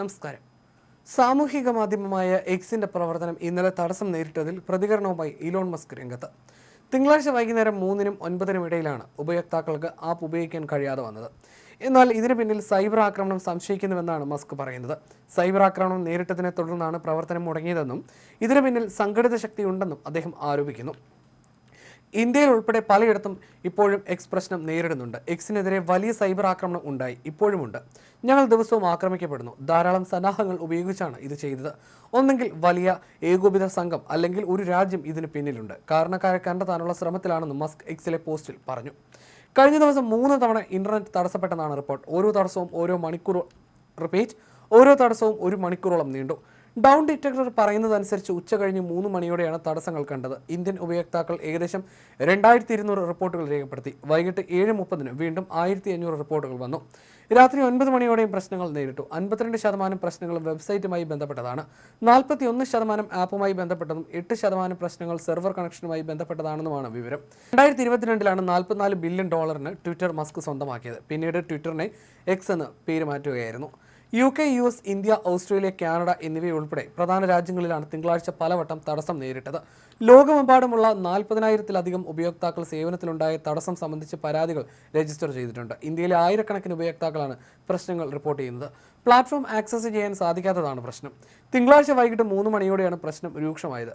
നമസ്കാരം. സാമൂഹിക മാധ്യമമായ എക്സിന്റെ പ്രവർത്തനം ഇന്നലെ തടസ്സം നേരിട്ടതിൽ പ്രതികരണവുമായി ഇലോൺ മസ്ക് രംഗത്ത്. തിങ്കളാഴ്ച വൈകുന്നേരം മൂന്നിനും ഒൻപതിനും ഇടയിലാണ് ഉപയോക്താക്കൾക്ക് ആപ്പ് ഉപയോഗിക്കാൻ കഴിയാതെ വന്നത്. എന്നാൽ ഇതിനു പിന്നിൽ സൈബർ ആക്രമണം സംശയിക്കുന്നുവെന്നാണ് മസ്ക് പറയുന്നത്. സൈബർ ആക്രമണം നേരിട്ടതിനെ തുടർന്നാണ് പ്രവർത്തനം മുടങ്ങിയതെന്നും ഇതിനു പിന്നിൽ സംഘടിത ശക്തിയുണ്ടെന്നും അദ്ദേഹം ആരോപിക്കുന്നു. ഇന്ത്യയിൽ ഉൾപ്പെടെ പലയിടത്തും ഇപ്പോഴും എക്സ് പ്രശ്നം നേരിടുന്നുണ്ട്. എക്സിനെതിരെ വലിയ സൈബർ ആക്രമണം ഉണ്ടായി. ഇപ്പോഴുമുണ്ട്. ഞങ്ങൾ ദിവസവും ആക്രമിക്കപ്പെടുന്നു. ധാരാളം സന്നാഹങ്ങൾ ഉപയോഗിച്ചാണ് ഇത് ചെയ്തത്. ഒന്നെങ്കിൽ വലിയ ഏകോപിത സംഘം അല്ലെങ്കിൽ ഒരു രാജ്യം ഇതിന് പിന്നിലുണ്ട്. കാരണക്കാരെ കണ്ടെത്താനുള്ള ശ്രമത്തിലാണെന്ന് മസ്ക് എക്സിലെ പോസ്റ്റിൽ പറഞ്ഞു. കഴിഞ്ഞ ദിവസം മൂന്ന് തവണ ഇന്റർനെറ്റ് തടസ്സപ്പെട്ടെന്നാണ് റിപ്പോർട്ട്. ഓരോ തടസ്സവും ഓരോ മണിക്കൂർ റിപ്പീറ്റ്. ഓരോ തടസ്സവും ഒരു മണിക്കൂറോളം നീണ്ടു. ഡൗൺ ഡിറ്റക്ടർ പറയുന്നതനുസരിച്ച് ഉച്ച കഴിഞ്ഞ് മൂന്ന് മണിയോടെയാണ് തടസ്സങ്ങൾ കണ്ടത്. ഇന്ത്യൻ ഉപയോക്താക്കൾ ഏകദേശം രണ്ടായിരത്തി ഇരുന്നൂറ് റിപ്പോർട്ടുകൾ രേഖപ്പെടുത്തി. വൈകിട്ട് ഏഴ് മുപ്പതിന് വീണ്ടും ആയിരത്തി അഞ്ഞൂറ് റിപ്പോർട്ടുകൾ വന്നു. രാത്രി ഒൻപത് മണിയോടെയും പ്രശ്നങ്ങൾ നേരിട്ടു. അൻപത്തിരണ്ട് ശതമാനം പ്രശ്നങ്ങളും വെബ്സൈറ്റുമായി ബന്ധപ്പെട്ടതാണ്. നാൽപ്പത്തി ഒന്ന് ശതമാനം ആപ്പുമായി ബന്ധപ്പെട്ടതും എട്ട് ശതമാനം പ്രശ്നങ്ങൾ സെർവർ കണക്ഷനുമായി ബന്ധപ്പെട്ടതാണെന്നുമാണ് വിവരം. രണ്ടായിരത്തി ഇരുപത്തിരണ്ടിലാണ് നാൽപ്പത്തിനാല് ബില്യൺ ഡോളറിന് ട്വിറ്റർ മസ്ക് സ്വന്തമാക്കിയത്. പിന്നീട് ട്വിറ്ററിനെ എക്സ് എന്ന് പേര് മാറ്റുകയായിരുന്നു. U K U S India Australia Canada എന്നിവയുൾപ്പെടെ പ്രധാന രാജ്യങ്ങളിലാണ് തിങ്കളാഴ്ച പലവട്ടം തടസ്സം നേരിട്ടത്. ലോകമെമ്പാടുമുള്ള നാൽപ്പതിനായിരത്തിലധികം ഉപയോക്താക്കൾ സേവനത്തിലുണ്ടായ തടസ്സം സംബന്ധിച്ച് പരാതികൾ രജിസ്റ്റർ ചെയ്തിട്ടുണ്ട്. ഇന്ത്യയിലെ ആയിരക്കണക്കിന് ഉപയോക്താക്കളാണ് പ്രശ്നങ്ങൾ റിപ്പോർട്ട് ചെയ്യുന്നത്. പ്ലാറ്റ്ഫോം ആക്സസ് ചെയ്യാൻ സാധിക്കാത്തതാണ് പ്രശ്നം. തിങ്കളാഴ്ച വൈകിട്ട് മൂന്ന് മണിയോടെയാണ് പ്രശ്നം രൂക്ഷമായത്.